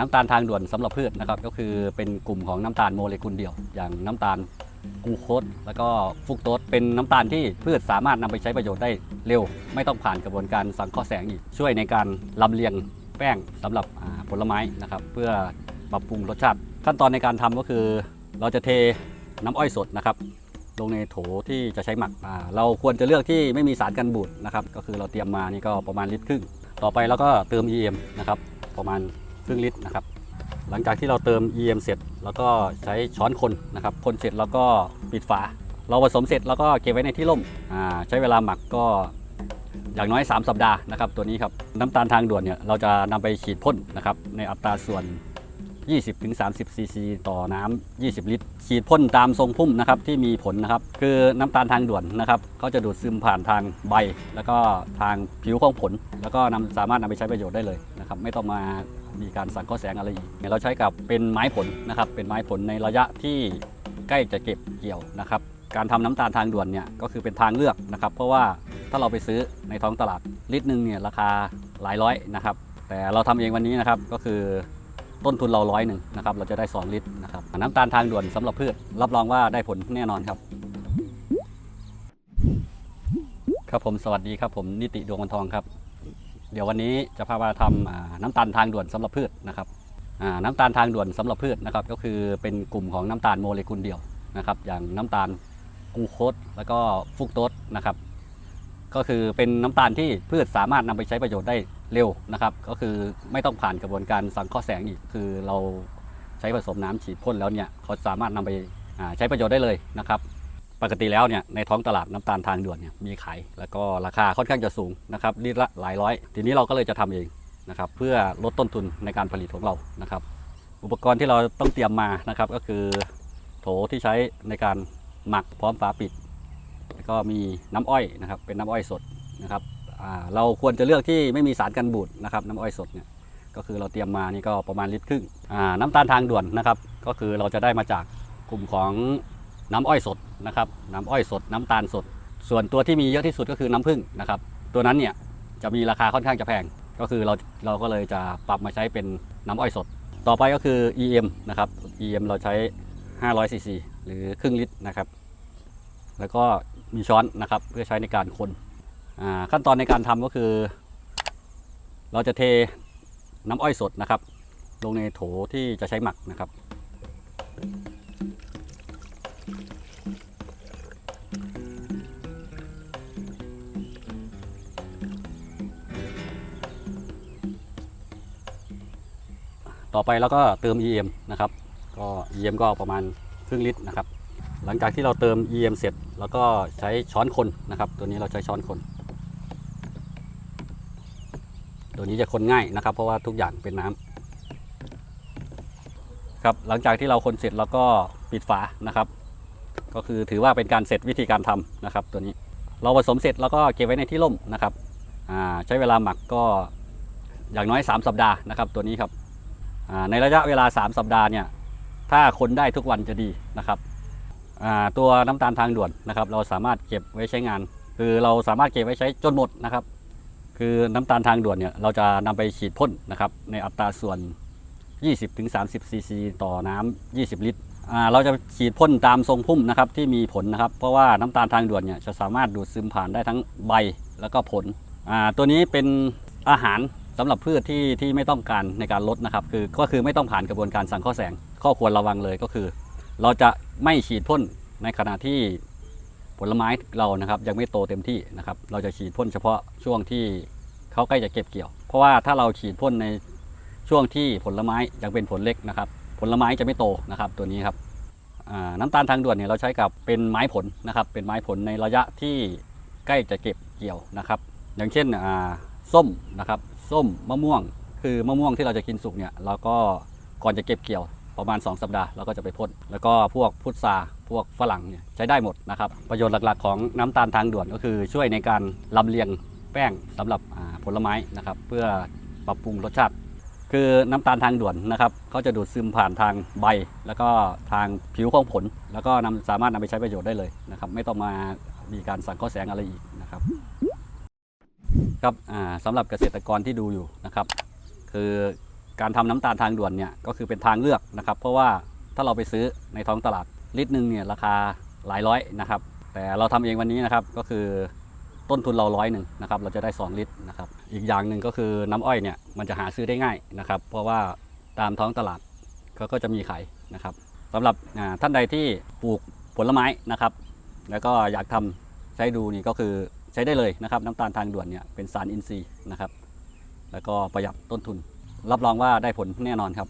น้ำตาลทางด่วนสำหรับพืชนะครับก็คือเป็นกลุ่มของน้ำตาลโมเลกุลเดียว อย่างน้ำตาลกูโคสแล้วก็ฟุกโตสเป็นน้ำตาลที่พืชสามารถนำไปใช้ประโยชน์ได้เร็ว ไม่ต้องผ่านกระบวนการสังเคราะห์แสงอีก ช่วยในการลำเลียงแป้งสำหรับผลไม้นะครับเพื่อปรับปรุงรสชาติ ขั้นตอนในการทำก็คือเราจะเทน้ำอ้อยสดนะครับลงในโถที่จะใช้หมักเราควรจะเลือกที่ไม่มีสารกันบูดนะครับก็คือเราเตรียมมานี่ก็ประมาณลิตรครึ่ง ต่อไปเราก็เติม EM นะครับประมาณ รึ่งลิตรนะครับ หลังจากที่เราเติม EM เสร็จ แล้วก็ใช้ช้อนคนนะครับ คนเสร็จแล้วก็ปิดฝา เราผสมเสร็จแล้วก็เก็บไว้ในที่ร่มอ่าใช้เวลาหมักก็อย่างน้อย 3 สัปดาห์นะครับ ตัวนี้ครับน้ำตาลทางด่วนเนี่ยเราจะนำไปฉีดพ่นนะครับในอัตราส่วน 20-30 ซีซีต่อน้ำ 20 ลิตร ฉีดพ่นตามทรงพุ่มนะครับที่มีผลนะครับ คือน้ำตาลทางด่วนนะครับเขาจะดูดซึมผ่านทางใบ แล้วก็ทางผิวของผล แล้วก็นำสามารถนำไปใช้ประโยชน์ได้เลยนะครับ ไม่ต้องมา มีการสังเคราะห์แสงอะไรอีกเราใช้กับเป็นไม้ผลนะครับ เป็นไม้ผลในระยะที่ใกล้จะเก็บเกี่ยวนะครับ การทำน้ำตาลทางด่วนเนี่ยก็คือเป็นทางเลือกนะครับ เพราะว่าถ้าเราไปซื้อในท้องตลาดลิตรหนึ่งเนี่ยราคาหลายร้อยนะครับ แต่เราทำเองวันนี้นะครับก็คือต้นทุนเราร้อยหนึ่งนะครับเราจะได้ 2 ลิตรนะครับน้ำตาลทางด่วนสำหรับพืชรับรองว่าได้ผลแน่นอนครับ ครับผมสวัสดีครับผมนิติดวงวันทองครับ เดี๋ยววันนี้จะพามาทำน้ำตาลทางด่วนสำหรับพืชนะครับน้ำตาลทางด่วนสำหรับพืชนะครับ ก็คือเป็นกลุ่มของน้ำตาลโมเลกุลเดียวนะครับ อย่างน้ำตาลกูโคสแล้วก็ฟุกโตสนะครับ ก็คือเป็นน้ำตาลที่พืชสามารถนำไปใช้ประโยชน์ได้เร็วนะครับ ก็คือไม่ต้องผ่านกระบวนการสังเคราะห์แสงอีกคือเราใช้ผสมน้ำฉีดพ่นแล้วเนี่ยเขาสามารถนำไปใช้ประโยชน์ได้เลยนะครับ ปกติแล้วเนี่ยในท้องตลาดน้ำตาลทางด่วนเนี่ยมีขายแล้วก็ราคาค่อนข้างจะสูงนะครับลิตรละหลายร้อย ทีนี้เราก็เลยจะทำเองนะครับเพื่อลดต้นทุนในการผลิตของเรานะครับ อุปกรณ์ที่เราต้องเตรียมมานะครับก็คือโถที่ใช้ในการหมักพร้อมฝาปิด แล้วก็มีน้ำอ้อยนะครับเป็นน้ำอ้อยสดนะครับเราควรจะเลือกที่ไม่มีสารกันบูดนะครับน้ำอ้อยสดเนี่ยก็คือเราเตรียมมานี่ก็ประมาณลิตรครึ่งน้ำตาลทางด่วนนะครับ ก็คือเราจะได้มาจากกลุ่มของ น้ำอ้อยสดนะครับน้ำอ้อยสด น้ำตาลสด ส่วนตัวที่มีเยอะที่สุดก็คือน้ำผึ้งนะครับตัวนั้นเนี่ยจะมีราคาค่อนข้างจะแพง ก็คือเราเราก็เลยจะปรับมาใช้เป็นน้ำอ้อยสด ต่อไปก็คือ EM นะครับ EM เราใช้ 500ซีซีหรือครึ่งลิตรนะครับ แล้วก็มีช้อนนะครับเพื่อใช้ในการคนอ่าขั้นตอนในการทำก็คือ เราจะเทน้ำอ้อยสดนะครับ ลงในโถที่จะใช้หมักนะครับ ต่อไปเราก็เติม EM นะครับก็ EM ก็ประมาณครึ่งลิตรนะครับ หลังจากที่เราเติม EM เสร็จแล้วก็ใช้ช้อนคนนะครับ ตัวนี้เราใช้ช้อนคน ตัวนี้จะคนง่ายนะครับ เพราะว่าทุกอย่างเป็นน้ำครับหลังจากที่เราคนเสร็จแล้วก็ปิดฝานะครับ ก็คือถือว่าเป็นการเสร็จวิธีการทำนะครับ ตัวนี้เราผสมเสร็จแล้วก็เก็บไว้ในที่ร่มนะครับใช้เวลาหมักก็อย่างน้อย 3 สัปดาห์นะครับ ตัวนี้ครับ ในระยะเวลา 3 สัปดาห์เนี่ยถ้าคนได้ทุกวันจะดีนะครับตัวน้ำตาลทางด่วนนะครับ เราสามารถเก็บไว้ใช้งาน คือเราสามารถเก็บไว้ใช้จนหมดนะครับ คือน้ำตาลทางด่วนเนี่ยเราจะนำไปฉีดพ่นนะครับในอัตราส่วน 20-30ซีซีต่อน้ำ20 ลิตรเราจะฉีดพ่นตามทรงพุ่มนะครับที่มีผลนะครับ เพราะว่าน้ำตาลทางด่วนเนี่ยจะสามารถดูดซึมผ่านได้ทั้งใบแล้วก็ผลตัวนี้เป็นอาหาร สำหรับพืชที่ที่ไม่ต้องการในการลดนะครับ คือก็คือไม่ต้องผ่านกระบวนการสังเคราะห์แสง ข้อควรระวังเลยก็คือ เราจะไม่ฉีดพ่นในขณะที่ผลไม้เรานะครับยังไม่โตเต็มที่นะครับ เราจะฉีดพ่นเฉพาะช่วงที่เขาใกล้จะเก็บเกี่ยว เพราะว่าถ้าเราฉีดพ่นในช่วงที่ผลไม้ยังเป็นผลเล็กนะครับ ผลไม้จะไม่โตนะครับตัวนี้ครับน้ำตาลทางด่วนเนี่ยเราใช้กับเป็นไม้ผลนะครับ เป็นไม้ผลในระยะที่ใกล้จะเก็บเกี่ยวนะครับ อย่างเช่นส้มนะครับ ส้มมะม่วง คือมะม่วงที่เราจะกินสุกเนี่ยเราก็ก่อนจะเก็บเกี่ยวประมาณ 2 สัปดาห์เราก็จะไปพ่นแล้วก็พวกพุทราพวกฝรั่งเนี่ยใช้ได้หมดนะครับ ประโยชน์หลักๆ ของน้ำตาลทางด่วนก็คือช่วยในการลำเลียงแป้งสำหรับผลไม้นะครับ เพื่อปรับปรุงรสชาติ คือน้ำตาลทางด่วนนะครับเขาจะดูดซึมผ่านทางใบ แล้วก็ทางผิวของผล แล้วก็นำสามารถนำไปใช้ประโยชน์ได้เลยนะครับ ไม่ต้องมามีการสั่งเคราะห์แสงอะไรอีกนะครับ ครับอ่าสำหรับเกษตรกรที่ดูอยู่นะครับ คือการทำน้ำตาลทางด่วนเนี่ยก็คือเป็นทางเลือกนะครับ เพราะว่าถ้าเราไปซื้อในท้องตลาดลิตรหนึ่งเนี่ยราคาหลายร้อยนะครับ แต่เราทำเองวันนี้นะครับก็คือต้นทุนเราร้อยหนึ่งนะครับเราจะได้ 2 ลิตรนะครับ อีกอย่างหนึ่งก็คือน้ำอ้อยเนี่ยมันจะหาซื้อได้ง่ายนะครับ เพราะว่าตามท้องตลาดเขาก็จะมีขายนะครับสำหรับท่านใดที่ปลูกผลไม้นะครับ แล้วก็อยากทำใช้ดูนี่ก็คือ ใช้ได้เลยนะครับน้ำตาลทางด่วนเนี่ยเป็นสารอินทรีย์นะครับ แล้วก็ประหยัดต้นทุน รับรองว่าได้ผลแน่นอนครับ